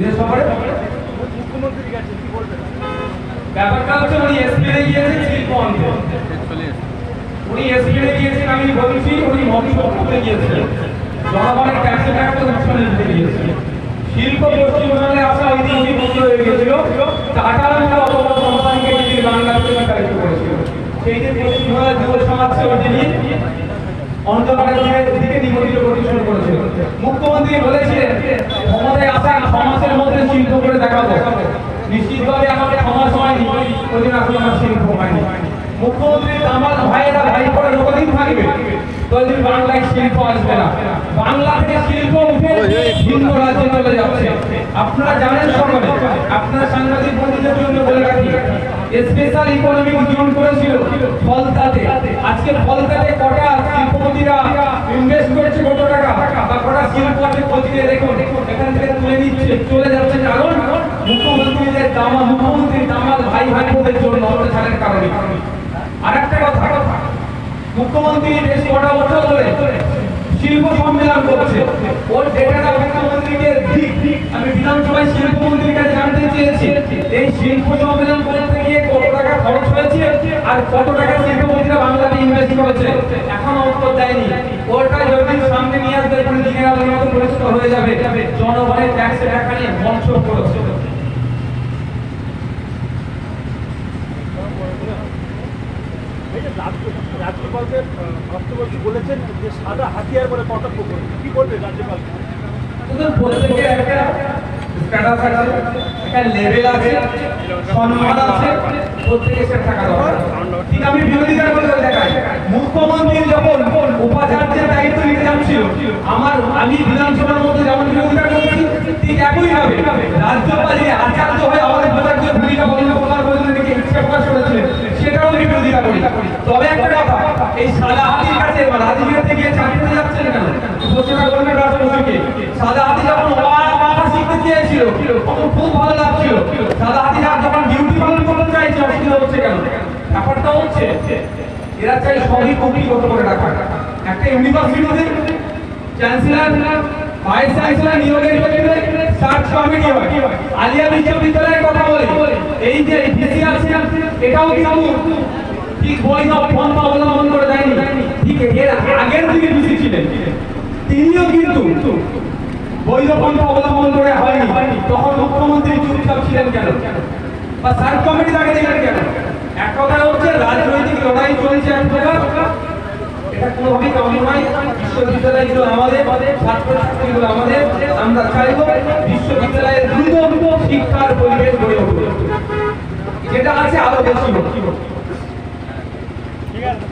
মুখ্যমন্ত্রী করেছিল মুখ্যমন্ত্রী বলেছিলেন করে দেখাবো। নিশ্চিতভাবে আমাকে সমাজ হয়নি ওই দিন আসলে আমার হয়নি মুখ্যমন্ত্রী আমার ভাইয়েরা ভাই করে যতদিন থাকবে ততদিন বাংলায় শিল্প আসবে না। বাংলা থেকে শিল্প উঠে ভিন্ন রাজ্যে চলে যাচ্ছে। আপনারা জানেন সকলে আপনারা সাংবাদিক বন্ধুদের জন্য বলে রাখি স্পেশাল ইকোনমিক জোন করেছিল ফলতাতে। আজকে ফলতাতে কটা শিল্পপতিরা ইনভেস্ট করেছে কত টাকা বা কটা শিল্প আছে খতিয়ে দেখুন এখান থেকে তুলে নিচ্ছে চলে যাচ্ছে কারণ মুখ্যমন্ত্রীদের দামা মুখ্যমন্ত্রীর দামাল ভাই ভাইদের জন্য অত্যাচারের কারণে। আরেকটা কথা, মুখ্যমন্ত্রী বেশ কটা বছর ধরে শিল্প সম্মেলন করছে। ওর ডেটাটা মুখ্যমন্ত্রীকে দিক আমি বিধানসভায় শিল্পমন্ত্রীর কাছে জানতে চেয়েছি, এই শিল্প সম্মেলন করতে গিয়ে কত টাকা খরচ হয়েছে আর কত টাকা শিল্পমন্ত্রীরা বাংলাতে ইনভেস্ট করেছে? এখনও উত্তর দেয়নি। ওটা যদি সামনে নিয়ে আসবে পরিষ্কার হয়ে যাবে। জনগণের ট্যাক্সের টাকা নিয়ে বঞ্চ করেছে এই যে রাজ্য সাদা হাতিয়ার কটাক্ষ কি একটা আমি মুখ্যমন্ত্রী যখন উপাচার্যের দায়িত্ব নিতে যাচ্ছিল, আমার আমি বিধানসভার মধ্যে যেমন বিরোধিতা করেছি ঠিক একইভাবে রাজ্যপাল যে আচার্য হয়ে আমাদের উপাচার্য ভূমিকা পালন করার প্রয়োজনে দিকে ইচ্ছা প্রকাশ করেছিলেন সেটাও আমি বিরোধিতা করি তবে একটা কথা এই সাদা হাতির কাছে বা রাজনীতিতে গিয়ে চাকরিতে যাচ্ছেন কেন ঘোষণা করবেন রাষ্ট্রপতিকে সাদা হাতি যখন ওয়ার ওয়ার শিখতে চেয়েছিল তখন খুব লাগছিল সাদা হাতি যখন ডিউটি পালন করতে চাইছে, অসুবিধা হচ্ছে কেন? ব্যাপারটা হচ্ছে, এরা চাই সবই কমিটিগত করে রাখা একটা ইউনিভার্সিটিতে চ্যান্সেলর ভাইস চ্যান্সেলর নিয়োগের ক্ষেত্রে সার্চ কমিটি হয়। আলিয়া বিশ্ববিদ্যালয়ের কথা বলি। এই যে ভিসি আছে, এটাও কিন্তু ঠিক বৈধ পন্থা অবলম্বন করে দেয়নি। ঠিক, এর আগের দিকে ভিসি ছিলেন। তিনিও কিন্তু বৈধ অবলম্বন করে হয়নি। তখন মুখ্যমন্ত্রী চুপচাপ ছিলেন কেন? বা সার্চ কমিটি তাকে দিলেন কেন? এক কথা হচ্ছে, রাজনৈতিক লড়াই চলছে এক প্রকার। এটা আমাদের, ছাত্রছাত্রীগুলো আমাদের, আমরা চাইব বিশ্ববিদ্যালয়ের যেটা আছে আরও বেশি হোক। ঠিক আছে